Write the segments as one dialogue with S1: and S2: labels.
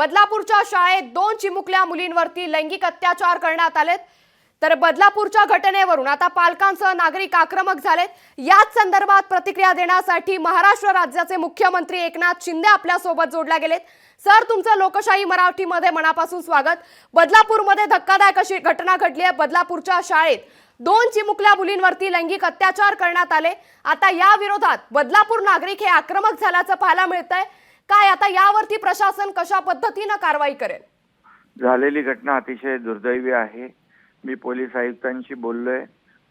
S1: बदलापूरच्या शाळेत दोन चिमुकल्या मुलींवरती लैंगिक अत्याचार करण्यात आलेत. तर बदलापूरच्या घटनेवरून आता पालकांसह नागरिक आक्रमक झालेत. याच संदर्भात प्रतिक्रिया देण्यासाठी महाराष्ट्र राज्याचे मुख्यमंत्री एकनाथ शिंदे आपल्यासोबत जोडल्या गेलेत. सर तुमचं लोकशाही मराठीमध्ये मनापासून स्वागत. बदलापूरमध्ये धक्कादायक अशी घटना घडली आहे. बदलापूरच्या शाळेत दोन चिमुकल्या मुलींवरती लैंगिक अत्याचार करण्यात आले. आता या विरोधात बदलापूर नागरिक हे आक्रमक झाल्याचं पाहायला मिळतंय. काय आता यावरती प्रशासन कशा पद्धतीनं कारवाई करेल?
S2: झालेली घटना अतिशय दुर्दैवी आहे. मी पोलीस आयुक्तांशी बोललोय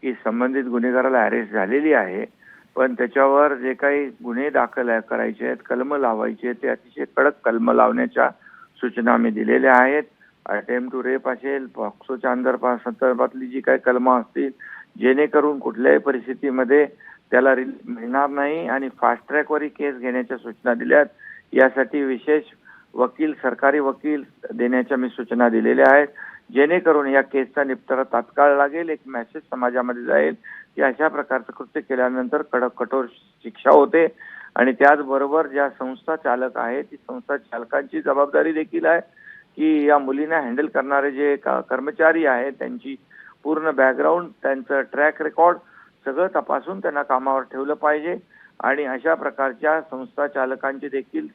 S2: की संबंधित गुन्हेगाराला अरेस्ट झालेली आहे. पण त्याच्यावर जे काही गुन्हे दाखल करायचे आहेत कलम लावायचे आहेत, ते अतिशय कडक कलम लावण्याच्या सूचना आम्ही दिलेल्या आहेत. अटेम्प टू रेप असेल पॉक्सोच्या अंदर संदर्भातली जी काही कलमं असतील जेणेकरून कुठल्याही परिस्थितीमध्ये त्याला रिलीफ मिळणार नाही. आणि फास्ट ट्रॅकवरही केस घेण्याच्या सूचना दिल्यात. यासाठी विशेष वकील सरकारी वकील देण्याच्या मी सूचना दिलेल्या आहेत. जेणेकरून या केसचा निपटारा तात्काळ लागेल एक मेसेज समाजामध्ये जाईल की अशा प्रकारचं कृत्य केल्यानंतर कडक कठोर शिक्षा होते. आणि त्याचबरोबर ज्या संस्था चालक आहेत ती संस्था चालकांची जबाबदारी देखील आहे की या मुलींना हँडल करणारे जे का- कर्मचारी आहेत त्यांची पूर्ण बॅकग्राऊंड त्यांचं ट्रॅक रेकॉर्ड सगळं तपासून त्यांना कामावर ठेवलं पाहिजे. आणि अशा प्रकारच्या संस्था चालकांची देखील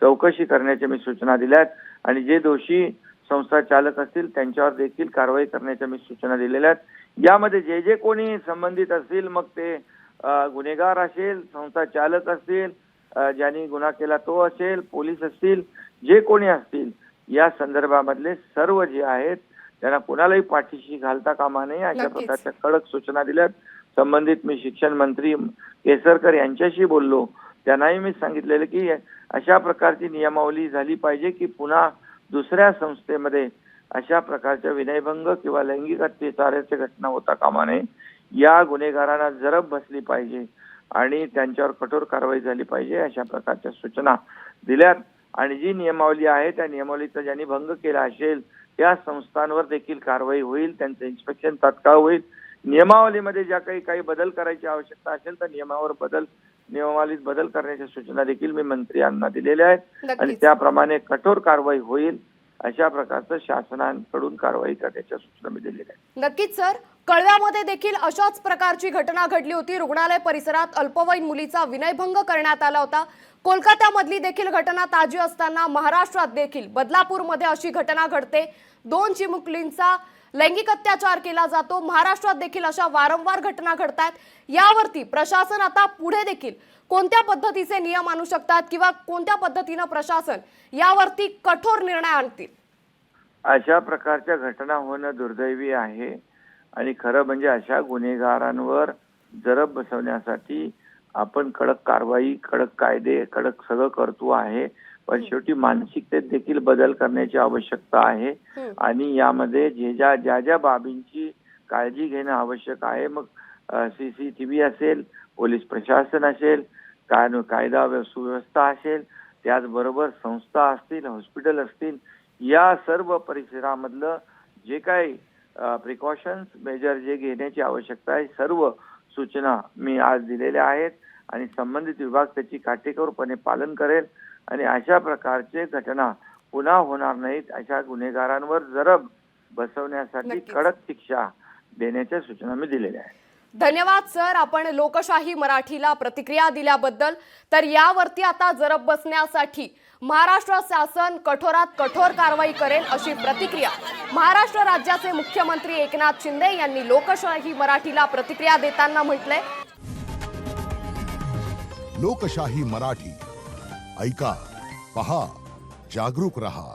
S2: चौकशी करण्याच्या मी सूचना दिल्यात. आणि जे दोषी संस्था चालक असतील त्यांच्यावर देखील कारवाई करण्याच्या मी सूचना दिलेल्या आहेत. यामध्ये जे जे कोणी संबंधित असतील मग ते गुन्हेगार असेल संस्था चालक असतील ज्यांनी गुन्हा केला तो असेल पोलीस असतील जे कोणी असतील या संदर्भामधले सर्व जे आहेत त्यांना कुणालाही पाठीशी घालता कामा नये. अशा. प्रकारच्या कडक सूचना दिल्यात. संबंधित मी शिक्षण मंत्री केसरकर यांच्याशी बोललो. त्यांनाही मी सांगितलेलं की अशा प्रकारची नियमावली झाली पाहिजे की पुन्हा दुसऱ्या संस्थेमध्ये अशा प्रकारच्या विनयभंग किंवा लैंगिक अत्याचाराच्या घटना होता कामा नये. या गुन्हेगारांना जरब बसली पाहिजे आणि त्यांच्यावर कठोर कारवाई झाली पाहिजे अशा प्रकारच्या सूचना दिल्यात. आणि जी नियमावली आहे त्या नियमावलीचा ज्यांनी भंग केला असेल त्या संस्थांवर देखील कारवाई होईल त्यांचं इन्स्पेक्शन तात्काळ होईल. नियमावलीमध्ये ज्या काही काही बदल करायची आवश्यकता असेल तर नियमावर बदल नियमावलीत बदल करण्याच्या सूचना देखील मी मंत्र्यांना दिलेल्या आहेत. आणि त्याप्रमाणे कठोर कारवाई होईल अशा प्रकारचं शासनाकडून कारवाई करण्याच्या सूचना मी दिलेल्या आहेत.
S1: नक्कीच सर. कळव्यामध्ये देखील अशाच प्रकारची घटना घडली होती. रुग्णालय परिसरात अल्पवयीन मुलीचा विनयभंग करण्यात आला होता. कोलकात्यामधली देखील घटना ताजी असताना महाराष्ट्रात देखील बदलापूरमध्ये अशी घटना घडते. दोन चिमुकलींचा लैंगिक अत्याचार केला जातो. महाराष्ट्रात देखील अशा वारंवार घटना घडतात यावरती प्रशासन आता पुढे देखील कोणत्या पद्धतीचे नियम आणू शकतात किंवा कोणत्या पद्धतीनं प्रशासन यावरती कठोर निर्णय आणतील?
S2: अशा प्रकारच्या घटना होणं दुर्दैवी आहे. आणि खरं म्हणजे अशा गुन्हेगारांवर जरब बसवण्यासाठी आपण कडक कारवाई कडक कायदे कडक सगळं करतो आहे. पण शेवटी मानसिकतेत देखील बदल करण्याची आवश्यकता आहे. आणि यामध्ये जे ज्या ज्या ज्या बाबींची काळजी घेणं आवश्यक आहे मग सीसीटीव्ही असेल पोलीस प्रशासन असेल काय कायदा व्य- सुव्यवस्था असेल त्याचबरोबर संस्था असतील हॉस्पिटल असतील या सर्व परिसरामधलं जे काही प्रिकॉशन्स मेजर जे घेण्याची आवश्यकता आहे सर्व सूचना मी आज दिलेल्या आहेत आणि संबंधित विभाग त्याची काटेकोरपणे पालन करेल आणि अशा प्रकारचे घटना पुन्हा होणार नाहीत अशा गुन्हेगारांवर जरब बसवण्यासाठी. कडक शिक्षा देण्याच्या सूचना मी दिलेल्या आहेत.
S1: धन्यवाद सर. आपण लोकशाही मराठीला प्रतिक्रिया दिल्याबद्दल. तर यावरती आता जरब बसण्यासाठी महाराष्ट्र शासन कठोरात कठोर कारवाई करेल अशी प्रतिक्रिया. महाराष्ट्र राज्याचे मुख्यमंत्री एकनाथ शिंदे यांनी लोकशाही मराठीला प्रतिक्रिया देताना म्हटलंय.
S3: लोकशाही मराठी. ऐका पहा जागरूक रहा.